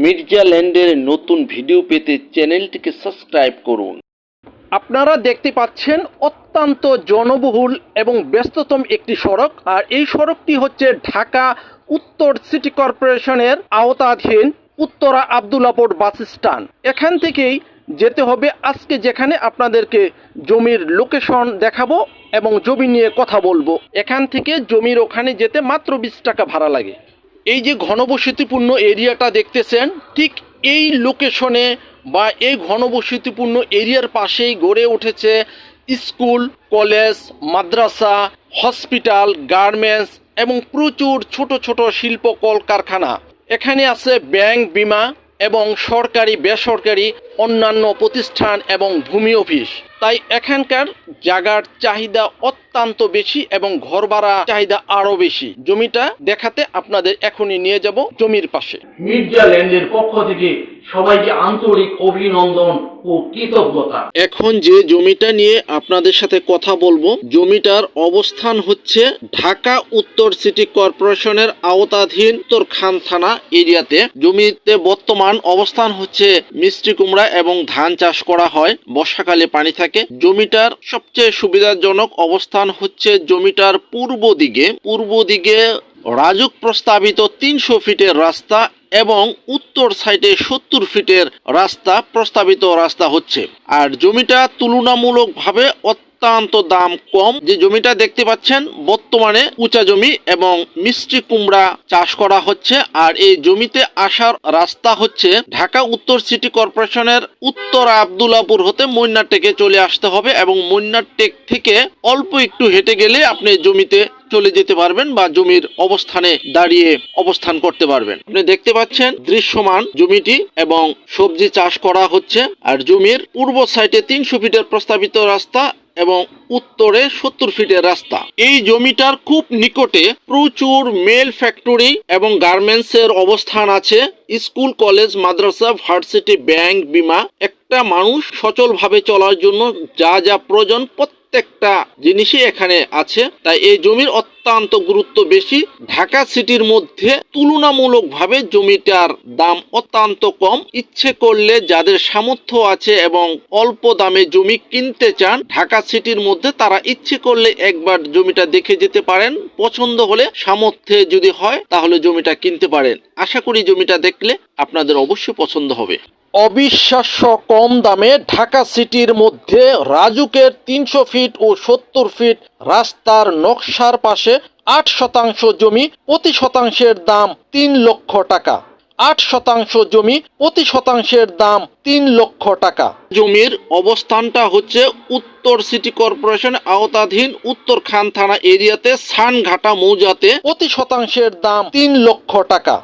মির্জা ল্যান্ডের নতুন ভিডিও পেতে চ্যানেলটিকে সাবস্ক্রাইব করুন। আপনারা দেখতে পাচ্ছেন অত্যন্ত জনবহুল এবং ব্যস্ততম একটি সড়ক, আর এই সড়কটি হচ্ছে ঢাকা উত্তর সিটি কর্পোরেশনের আওতাধীন উত্তরা আবদুল্লাপুর বাস স্ট্যান্ড। এখান থেকেই যেতে হবে। আজকে যেখানে আপনাদেরকে জমির লোকেশন দেখাবো এবং জমি নিয়ে কথা বলব। এখান থেকে জমির ওখানে যেতে মাত্র বিশ টাকা ভাড়া লাগে। এই যে ঘনবসতিপূর্ণ এরিয়াটা দেখতেছেন, ঠিক এই লোকেশনে বা এই ঘনবসতিপূর্ণ এরিয়ার পাশেই গড়ে উঠেছে স্কুল, কলেজ, মাদ্রাসা, হসপিটাল, গার্মেন্টস এবং প্রচুর ছোট ছোট শিল্প কলকারখানা। এখানে আছে ব্যাংক, বিমা এবং সরকারি, বেসরকারি, অন্যান্য প্রতিষ্ঠান এবং ভূমি অফিস। তাই এখানকার জায়গার চাহিদা অত্যন্ত বেশি এবং ঘর ভাড়া চাহিদা আরও বেশি। জমিটা দেখাতে আপনাদের এখনই নিয়ে যাব জমির পাশে। মির্জা ল্যান্ডের পক্ষ থেকে সবাইকে আন্তরিক অভিনন্দন ও কৃতজ্ঞতা। এখন যে জমিটা নিয়ে আপনাদের সাথে কথা বলব, জমিটার অবস্থান হচ্ছে ঢাকা উত্তর সিটি কর্পোরেশনের আওতাধীন উত্তর খান থানা এরিয়াতে। জমিতে বর্তমান অবস্থান হচ্ছে মিষ্টি কুমড়া এবং ধান চাষ করা হয়, বর্ষাকালে পানি থাকে। জমিটার সবচেয়ে সুবিধাজনক অবস্থান হচ্ছে জমিটার পূর্ব দিকে। পূর্ব দিকে রাজুক প্রস্তাবিত তিনশো ফিটের রাস্তা এবং উত্তর সাইডে সত্তর ফিটের রাস্তা প্রস্তাবিত রাস্তা হচ্ছে। আর জমিটা তুলনামূলকভাবে অত্যন্ত দাম কম। যে জমিটা দেখতে পাচ্ছেন, বর্তমানে উঁচা জমি এবং মিষ্টি কুমড়া চাষ করা হচ্ছে। আর এই জমিতে আসার রাস্তা হচ্ছে ঢাকা উত্তর সিটি কর্পোরেশনের উত্তর আবদুল্লাপুর হতে মৈনারটেকে চলে আসতে হবে এবং মৈনারটেক থেকে অল্প একটু হেঁটে গেলে আপনি জমিতে চলে যেতে পারবেন বা জমির অবস্থানে দাঁড়িয়ে অবস্থান করতে পারবেন। আপনি দেখতে পাচ্ছেন দৃশ্যমান জমিটি এবং সবজি চাষ করা হচ্ছে। আর জমির পূর্ব সাইডে তিনশো ফিটের প্রস্তাবিত রাস্তা এবং উত্তরে সত্তর ফিটের রাস্তা। এই জমিটার খুব নিকটে প্রচুর মেল ফ্যাক্টরি এবং গার্মেন্টস এর অবস্থান আছে। স্কুল, কলেজ, মাদ্রাসা, ভার্সিটি, ব্যাংক, বিমা একটা মানুষ সচলভাবে চলার জন্য যা যা প্রয়োজন প্রত্যেকটা জিনিসই এখানে আছে। তাই এই জমির অত্যন্ত গুরুত্ব বেশি। ঢাকা সিটির মধ্যে তুলনামূলকভাবে জমিটার দাম অত্যন্ত কম। ইচ্ছে করলে যাদের সামর্থ্য আছে এবং অল্প দামে জমি কিনতে চান, ঢাকা সিটির মধ্যে তারা ইচ্ছে করলে একবার জমিটা দেখে যেতে পারেন। পছন্দ হলে সামর্থ্যে যদি হয়, তাহলে জমিটা কিনতে পারেন। আশা করি জমিটা দেখলে আপনাদের অবশ্যই পছন্দ হবে। অবিশ্বাস্য কম দামে ঢাকা সিটির মধ্যে রাজুকের তিনশো ফিট ও সত্তর ফিট রাস্তার নকশার পাশে আট শতাংশ জমি প্রতি শতাংশের দাম তিন লক্ষ টাকা। আট শতাংশ জমি প্রতি শতাংশের দাম তিন লক্ষ টাকা। জমির অবস্থানটা হচ্ছে উত্তর সিটি কর্পোরেশন আওতাধীন উত্তর খান থানা এরিয়াতে সানঘাটা মৌজাতে প্রতি শতাংশের দাম তিন লক্ষ টাকা।